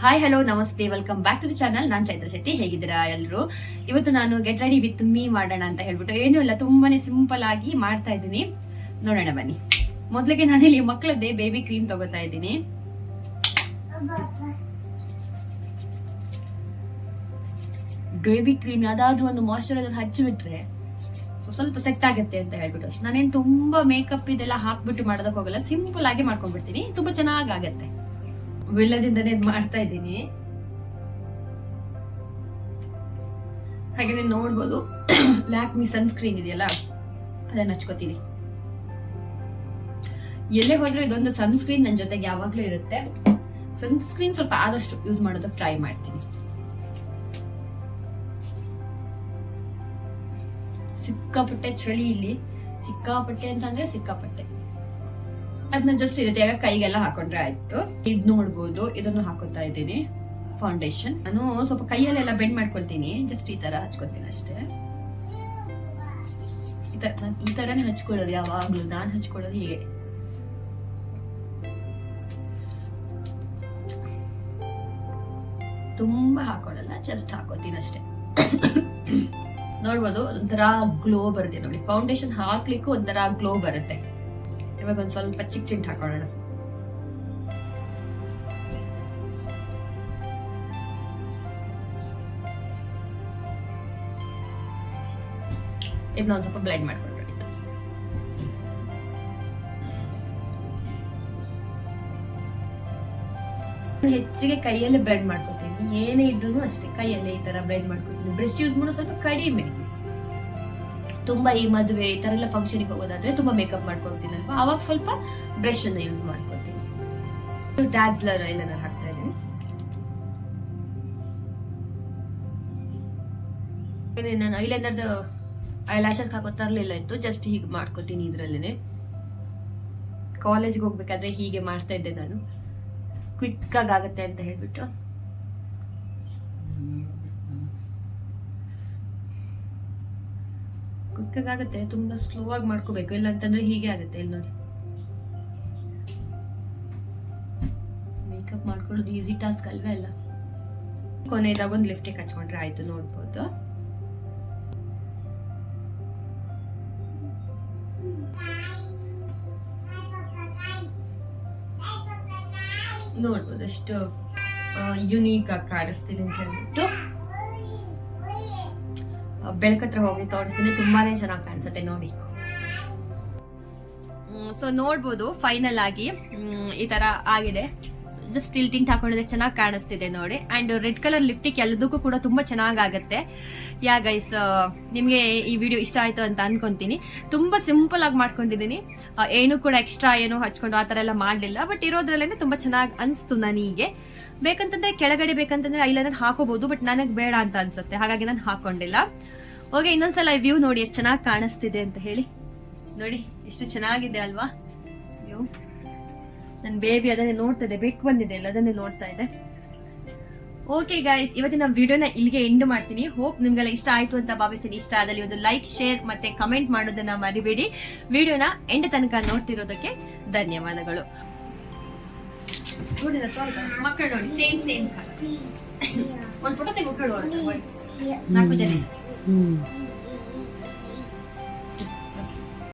Hi hello ನಮಸ್ತೆ. Welcome back to the channel ನಾನು ಚೈತ್ರ ಶೆಟ್ಟಿ. ಹೇಗಿದ್ದೀರಾ ಎಲ್ಲರೂ ಇವತ್ತು ನಾನು ಗೆಟ್ ರೆಡಿ ವಿತ್ ಮೀ ಮಾಡೋಣ ಅಂತ ಹೇಳ್ಬಿಟ್ಟು ಏನೂ ಇಲ್ಲ, ತುಂಬಾನೇ ಸಿಂಪಲ್ ಆಗಿ ಮಾಡ್ತಾ ಇದ್ದೀನಿ. ನೋಡೋಣ ಬನ್ನಿ. ಮೊದಲಿಗೆ ನಾನಿಲ್ಲಿ ಮಕ್ಕಳದ್ದೇ ಬೇಬಿ ಕ್ರೀಮ್ ತಗೋತಾ ಇದ್ದೀನಿ. ಬೇಬಿ ಕ್ರೀಮ್ ಯಾವ್ದಾದ್ರು ಒಂದು ಮಾಯಶ್ಚರೈಸರ್ ಹಚ್ಚಿಬಿಟ್ರೆ ಸ್ವಲ್ಪ ಸೆಟ್ ಆಗುತ್ತೆ ಅಂತ ಹೇಳ್ಬಿಟ್ಟು ಅಷ್ಟೇ. ನಾನೇನು ತುಂಬಾ ಮೇಕಪ್ ಇದೆಲ್ಲ ಹಾಕ್ಬಿಟ್ಟು ಮಾಡೋದಕ್ಕೆ ಹೋಗಲ್ಲ ಸಿಂಪಲ್ ಆಗಿ ಮಾಡ್ಕೊಂಡ್ಬಿಡ್ತೀನಿ. ತುಂಬಾ ಚೆನ್ನಾಗ್ ಆಗತ್ತೆ. ವಿಲ್ಲದಿಂದನೇ ಇದು ಮಾಡ್ತಾ ಇದ್ದೀನಿ. ಹಾಗೆ ನೋಡ್ಬೋದು. ಲ್ಯಾಕ್ಮಿ ಸನ್ಸ್ಕ್ರೀನ್ ಇದೆಯಲ್ಲ, ಅದನ್ನ ಹಚ್ಕೋತೀನಿ. ಎಲ್ಲೇ ಹೋದ್ರೂ ಇದೊಂದು ಸನ್ಸ್ಕ್ರೀನ್ ನನ್ನ ಜೊತೆಗೆ ಯಾವಾಗ್ಲೂ ಇರುತ್ತೆ. ಸನ್ಸ್ಕ್ರೀನ್ ಸ್ವಲ್ಪ ಆದಷ್ಟು ಯೂಸ್ ಮಾಡೋದಕ್ಕೆ ಟ್ರೈ ಮಾಡ್ತೀನಿ. ಸಿಕ್ಕಾಪಟ್ಟೆ ಚಳಿ ಇಲ್ಲಿ. ಸಿಕ್ಕಾಪಟ್ಟೆ ಅಂತಂದ್ರೆ ಸಿಕ್ಕಾಪಟ್ಟೆ. ಅದನ್ನ ಜಸ್ಟ್ ಇರುತ್ತೆ. ಯಾಕೆ ಕೈಗೆಲ್ಲ ಹಾಕೊಂಡ್ರೆ ಆಯ್ತು. ಇದ್ ನೋಡ್ಬೋದು. ಇದನ್ನು ಹಾಕೋತಾ ಇದ್ದೀನಿ. ಫೌಂಡೇಶನ್ ನಾನು ಸ್ವಲ್ಪ ಕೈಯಲ್ಲೆಲ್ಲ ಬೆಂಡ್ ಮಾಡ್ಕೊಳ್ತೀನಿ. ಜಸ್ಟ್ ಈ ತರ ಹಚ್ಕೊತೀನಿ ಅಷ್ಟೇ. ಈ ತರ ಈ ತರನೇ ಹಚ್ಕೊಳ್ಳೋದು ಯಾವಾಗ್ಲೂ. ನಾನ್ ಹಚ್ಕೊಳ್ಳೋದು ಹೀಗೆ. ತುಂಬಾ ಹಾಕೊಳ್ಳಲ್ಲ ಜಸ್ಟ್ ಹಾಕೋತೀನಿ ಅಷ್ಟೇ. ನೋಡ್ಬೋದು, ಒಂಥರ ಗ್ಲೋ ಬರುತ್ತೆ ನೋಡಿ. ಫೌಂಡೇಶನ್ ಹಾಕ್ಲಿಕ್ಕೂ ಒಂಥರ ಗ್ಲೋ ಬರುತ್ತೆ. ಇವಾಗ ಒಂದು ಸ್ವಲ್ಪ ಚಿಕ್ಕ ಚಿಂಟ್ ಹಾಕೊಳ್ಳೋಣ ಇದನ್ನ ಒಂದು ಸ್ವಲ್ಪ ಬ್ಲೆಂಡ್ ಆಯ್ತು. ಹೆಚ್ಚಿಗೆ ಕೈಯಲ್ಲೇ ಬ್ಲೆಂಡ್ ಮಾಡ್ಕೊತೀನಿ. ಏನೇ ಇದ್ರೂ ಅಷ್ಟೇ ಕೈಯಲ್ಲೇ ಈ ತರ ಬ್ಲೆಂಡ್ ಮಾಡ್ಕೊತೀನಿ. ಬ್ರಷ್ ಯೂಸ್ ಮಾಡೋದು ಸ್ವಲ್ಪ ಕಡಿಮೆ. ತುಂಬಾ ಈ ಮದುವೆ, ಈ ತರ ಎಲ್ಲ ಫಂಕ್ಷನಿಗೆ ಹೋಗೋದಾದ್ರೆ ತುಂಬಾ ಮೇಕಪ್ ಮಾಡ್ಕೊತೀನಲ್ವಾ? ಅವಾಗ ಸ್ವಲ್ಪ ಬ್ರಷ್ ಅನ್ನ ಯೂಸ್ ಮಾಡ್ಕೊತೀನಿ. ಡ್ಯಾಸ್ಲರ್ ಎಲ್ಲ ನಾನು ಹಾಕ್ತಾ ಇದ್ದೀನಿ. ನಾನು ಐಲೈನರ್ದು ಐ ಲ್ಯಾಶಸ್ ಹಾಕೋ ತರಲಿಲ್ಲ ಇತ್ತು ಜಸ್ಟ್ ಹೀಗೆ ಮಾಡ್ಕೋತೀನಿ ಇದ್ರಲ್ಲೇನೆ. ಕಾಲೇಜ್ಗೆ ಹೋಗ್ಬೇಕಾದ್ರೆ ಹೀಗೆ ಮಾಡ್ತಾ ಇದ್ದೆ ನಾನು. ಕ್ವಿಕ್ ಆಗಿ ಆಗುತ್ತೆ ಅಂತ ಹೇಳ್ಬಿಟ್ಟು. ಕ್ವಿಕ್ ಆಗುತ್ತೆ ತುಂಬಾ ಸ್ಲೋ ಆಗಿ ಮಾಡ್ಕೋಬೇಕು ಇಲ್ಲ ಅಂತಂದ್ರೆ ಹೀಗೆ ಆಗುತ್ತೆ ಇಲ್ಲಿ ನೋಡಿ ಮೇಕಪ್ ಮಾಡ್ಕೊಳ್ಳೋದು ಈಸಿ ಟಾಸ್ಕ್ ಅಲ್ವೇ ಅಲ್ಲ ಕೊನೆಯದಾಗ ಒಂದು ಲಿಫ್ಟಿಗೆ ಹಚ್ಕೊಂಡ್ರೆ ಆಯ್ತು ನೋಡ್ಬೋದು ನೋಡ್ಬೋದು ಎಷ್ಟು ಯುನೀಕ್ ಆಗಿ ಕಾಣಿಸ್ತೀನಿ ಅಂತ ಹೇಳ್ಬಿಟ್ಟು ಬೆಳಕತ್ರ ಹೋಗಿ ತೋರಿಸ್ತೀನಿ. ತುಂಬಾನೇ ಚೆನ್ನಾಗಿ ಕಾಣಿಸುತ್ತೆ ನೋಡಿ. ಸೊ ನೋಡ್ಬೋದು ಫೈನಲ್ ಆಗಿ ಈ ತರ ಆಗಿದೆ. ಜಸ್ಟ್ ಸ್ಟಿಲ್ ಟಿಂಟ್ ಹಾಕೊಂಡಿದ್ರೆ ಚೆನ್ನಾಗಿ ಕಾಣಿಸ್ತಿದೆ ನೋಡಿ. ಅಂಡ್ ರೆಡ್ ಕಲರ್ ಲಿಫ್ಟಿಕ್ ಎಲ್ಲದಕ್ಕೂ ಕೂಡ ತುಂಬಾ ಚೆನ್ನಾಗಿ ಆಗುತ್ತೆ ಯಾ ಗೈಸ್ ನಿಮಗೆ ಈ ವಿಡಿಯೋ ಇಷ್ಟ ಆಯ್ತು ಅಂತ ಅನ್ಕೊಂತೀನಿ. ತುಂಬಾ ಸಿಂಪಲ್ ಆಗಿ ಮಾಡ್ಕೊಂಡಿದ್ದೀನಿ ಏನು ಕೂಡ ಎಕ್ಸ್ಟ್ರಾ ಏನು ಹಚ್ಕೊಂಡು ಆ ಥರ ಎಲ್ಲ ಮಾಡಲಿಲ್ಲ. ಬಟ್ ಇರೋದ್ರಲ್ಲೇ ತುಂಬಾ ಚೆನ್ನಾಗಿ ಅನಿಸ್ತು ನನಗೆ. ಬೇಕಂತಂದ್ರೆ ಕೆಳಗಡೆ ಬೇಕಂತಂದ್ರೆ ಐಲೈನರ್ ಹಾಕೋಬಹುದು ಬಟ್ ನನಗೆ ಬೇಡ ಅಂತ ಅನ್ಸುತ್ತೆ. ಹಾಗಾಗಿ ನಾನು ಹಾಕೊಂಡಿಲ್ಲ. ಓಕೆ ಇನ್ನೊಂದ್ಸಲ ವ್ಯೂ ನೋಡಿ ಎಷ್ಟು ಚೆನ್ನಾಗಿ ಕಾಣಿಸ್ತಿದೆ ಅಂತ ಹೇಳಿ. ನೋಡಿ, ಎಷ್ಟು ಚೆನ್ನಾಗಿದೆ ಅಲ್ವಾ? ವ್ಯೂ ನನ್ನ ಬೇಬಿ ಅದನ್ನೇ ನೋಡ್ತಾ ಇದೆ ಬೆಕ್ ಬಂದಿದೆ ಇಲ್ಲ ಅದನ್ನೇ ನೋಡ್ತಾ ಇದೆ. ಓಕೆ ಗೈಸ್ ಇವತ್ತಿನ ವಿಡಿಯೋನ ಇಲ್ಲಿಗೆ ಎಂಡ್ ಮಾಡ್ತೀನಿ. ಹೋಪ್ ನಿಮ್ಗೆಲ್ಲ ಇಷ್ಟ ಆಯ್ತು ಅಂತ ಭಾವಿಸ್ತೀನಿ. ಇಷ್ಟ ಆದಲ್ಲಿ ಒಂದು ಲೈಕ್ ಶೇರ್ ಮತ್ತೆ ಕಮೆಂಟ್ ಮಾಡೋದನ್ನ ಮರಿಬೇಡಿ. ವಿಡಿಯೋನ ಎಂಡ್ ತನಕ ನೋಡ್ತಿರೋದಕ್ಕೆ ಧನ್ಯವಾದಗಳು. ಮಕ್ಕಳು ನೋಡಿ ಸೇಮ್ ಸೇಮ್ ಕಲರ್. ಒಂದು ಫೋಟೋ ತೆಗೆದು ನಾಲ್ಕು ಜನ